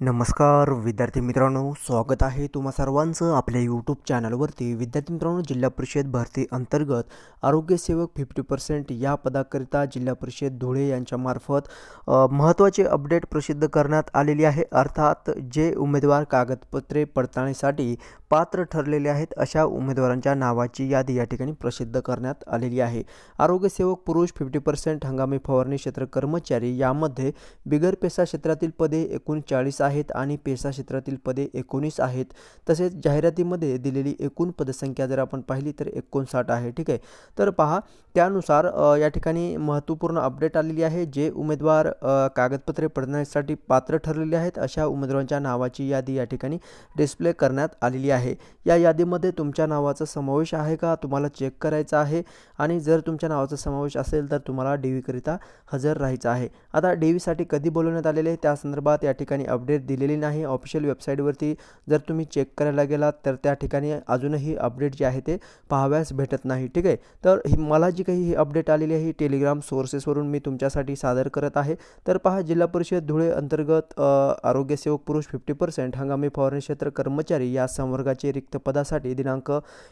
नमस्कार विद्यार्थी मित्रांनो स्वागत आहे तुम्हा सर्वांचं आपल्या यूट्यूब चॅनलवरती विद्यार्थी मित्रांनो जिल्हा परिषद भरती अंतर्गत आरोग्यसेवक फिफ्टी पर्सेंट या पदाकरिता जिल्हा परिषद धुळे यांच्यामार्फत महत्त्वाचे अपडेट प्रसिद्ध करण्यात आलेली आहे. अर्थात जे उमेदवार कागदपत्रे पडताळणीसाठी पात्र ठरलेले आहेत अशा उमेदवारांच्या नावाची यादी या ठिकाणी प्रसिद्ध करण्यात आलेली आहे. आरोग्यसेवक पुरुष फिफ्टी पर्सेंट हंगामी फवारणी क्षेत्र कर्मचारी यामध्ये बिगर पेसा क्षेत्रातील पदे एकूण चाळीस आहेत आणि पेसा क्षेत्रातील पदे एकोणीस आहेत. तसेच जाहिरातीमध्ये दिलेली एकूण पदसंख्या जर आपण पाहिली तर एकोणसाठ आहे. ठीक आहे? तर पहा त्यानुसार या ठिकाणी महत्त्वपूर्ण अपडेट आलेली आहे जे उमेदवार कागदपत्रे पडण्यासाठी पात्र ठरलेले आहेत अशा उमेदवारांच्या नावाची यादी या ठिकाणी डिस्प्ले करण्यात आलेली आहे. या यादीमध्ये तुमच्या नावाचा समावेश आहे का? तुम्हाला चेक करायचा आहे आणि जर तुमच्या नावाचा समावेश असेल तर तुम्हाला डी व्हीकरिता हजर राहायचं आहे. आता डी व्हीसाठी कधी बोलवण्यात आलेले आहे? त्या संदर्भात या ठिकाणी अपडेट दिलेली नाही. ऑफिशियल वेबसाईटवरती जर तुम्ही चेक करायला गेलात तर त्या ठिकाणी अजूनही अपडेट जे आहे ते पाहाव्यास भेटत नाही. ठीक आहे? तर ही मला जी काही ही अपडेट आलेली आहे ही टेलिग्राम सोर्सेसवरून मी तुमच्यासाठी सादर करत आहे. तर पहा जिल्हा परिषद धुळे अंतर्गत आरोग्यसेवक पुरुष फिफ्टी पर्सेंट हंगामी फवारणी क्षेत्र कर्मचारी या संवर्गाचे रिक्त पदासाठी दिनांक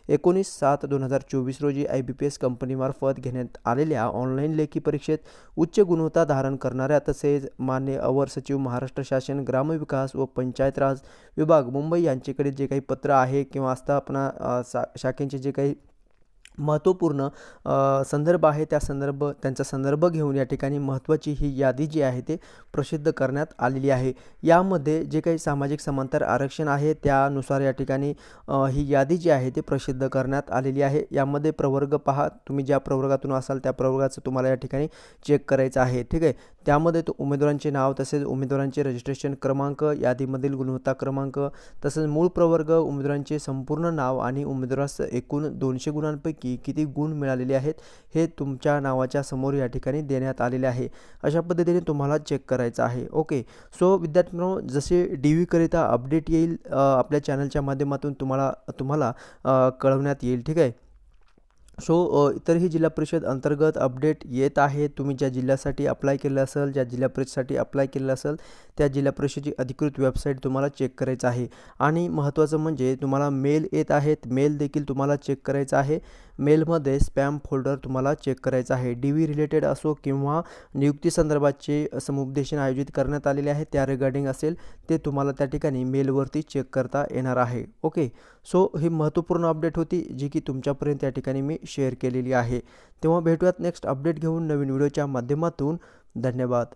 एकोणीस सात दोन हजार चोवीस रोजी आय बी पी एस कंपनीमार्फत घेण्यात आलेल्या ऑनलाईन लेखी परीक्षेत उच्च गुणवत्ता धारण करणाऱ्या तसेच मान्य अवर सचिव महाराष्ट्र शासन ग्राम ग्रामविकास व पंचायत राज विभाग मुंबई यांच्याकडे जे काही पत्र आहे किंवा आस्थापना सा शाखेंचे जे काही महत्त्वपूर्ण संदर्भ आहे. त्या संदर्भ त्यांचा संदर्भ घेऊन या ठिकाणी महत्त्वाची ही यादी जी आहे ते प्रसिद्ध करण्यात आलेली आहे. यामध्ये जे काही सामाजिक समांतर आरक्षण आहे त्यानुसार या ठिकाणी ही यादी जी आहे ती प्रसिद्ध करण्यात आलेली आहे. यामध्ये प्रवर्ग पहा. तुम्ही ज्या प्रवर्गातून असाल त्या प्रवर्गाचं तुम्हाला या ठिकाणी चेक करायचं आहे. ठीक आहे? त्यामध्ये तो उमेदवारांचे नाव तसेच उमेदवारांचे रजिस्ट्रेशन क्रमांक यादीमधील गुणवत्ता क्रमांक तसेच मूळ प्रवर्ग उमेदवारांचे संपूर्ण नाव आणि उमेदवारास एकूण दोनशे गुणांपैकी किती गुण मिळालेले आहेत हे तुमच्या नावाच्या समोर या ठिकाणी देण्यात आलेले आहे. अशा पद्धतीने तुम्हाला चेक करायचं आहे. ओके सो विद्यार्थ्यांनो जसे डी व्हीकरिता अपडेट येईल आपल्या चॅनलच्या माध्यमातून तुम्हाला तुम्हाला कळवण्यात येईल. ठीक आहे? सो so, इतरही जिल्हा परिषद अंतर्गत अपडेट येत आहे. तुम्ही ज्या जिल्ह्यासाठी अप्लाय केलं असेल ज्या जिल्हा परिषदसाठी अप्लाय केलं असेल त्या जिल्हा परिषदेची अधिकृत वेबसाईट तुम्हाला चेक करायचं आहे. आणि महत्त्वाचं म्हणजे तुम्हाला मेल येत आहेत. मेल देखील तुम्हाला चेक करायचं आहे. मेलमध्ये स्पॅम फोल्डर तुम्हाला चेक करायचं आहे. डी व्ही रिलेटेड असो किंवा नियुक्ती संदर्भाचे समुपदेशन आयोजित करण्यात आलेले आहे त्या रिगार्डिंग असेल ते तुम्हाला त्या ठिकाणी मेलवरती चेक करता येणार आहे. ओके सो ही महत्त्वपूर्ण अपडेट होती जी की तुमच्यापर्यंत या ठिकाणी मी शेअर केलेली आहे. तेव्हा भेटूयात नेक्स्ट अपडेट घेऊन नवीन व्हिडिओच्या माध्यमातून. धन्यवाद.